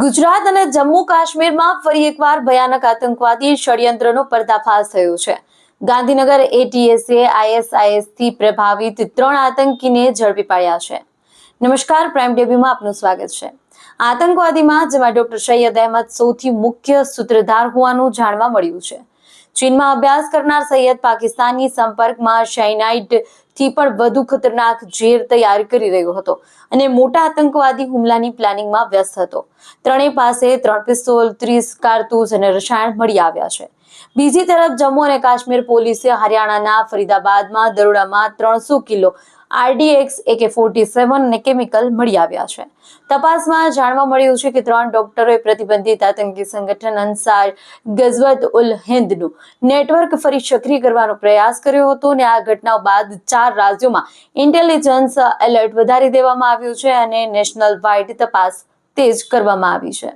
ગુજરાત અને જમ્મુ કાશ્મીરમાં ફરી એકવાર ભયાનક આતંકવાદી ષડયંત્રનો પર્દાફાશ થયો છે. ગાંધીનગર એટીએસએ આઈએસઆઈએસથી પ્રભાવિત ત્રણ આતંકીને ઝડપી પાડ્યા છે. નમસ્કાર પ્રાઇમ ટીવીમાં આપનું સ્વાગત છે. આતંકવાદીમાં, જેમાં ડોક્ટર સૈયદ અહેમદ સૌથી મુખ્ય સૂત્રધાર હોવાનું જાણવા મળ્યું છે. ચીનમાં અભ્યાસ કરનાર સૈયદ પાકિસ્તાનની સંપર્કમાં શાઇનાઇટથી પણ વધુ ખતરનાક ઝેર તૈયાર કરી રહ્યો હતો અને મોટા આતંકવાદી હુમલાની પ્લાનિંગમાં વ્યસ્ત હતો. ત્રણેય પાસે ત્રણ પિસ્તોલ, ત્રીસ કારતૂસ અને રસાયણ મળી આવ્યા છે. બીજી તરફ જમ્મુ અને કાશ્મીર પોલીસે હરિયાણાના ફરીદાબાદમાં દરોડામાં ત્રણસો kilo RDX, AK forty seven અને કેમિકલ મળી આવ્યા છે. તપાસમાં જાણવા મળ્યું છે કે ત્રણ ડોક્ટરોએ પ્રતિબંધિત આતંકી સંગઠન અન્સાર ગઝવત ઉલ હિન્દનું નેટવર્ક ફરી સક્રિય કરવાનો પ્રયાસ કર્યો હતો અને આ ઘટનાઓ બાદ ચાર રાજ્યોમાં ઇન્ટેલિજન્સ એલર્ટ વધારી દેવામાં આવ્યું છે અને નેશનલ વાઇડ તપાસ તેજ કરવામાં આવી છે.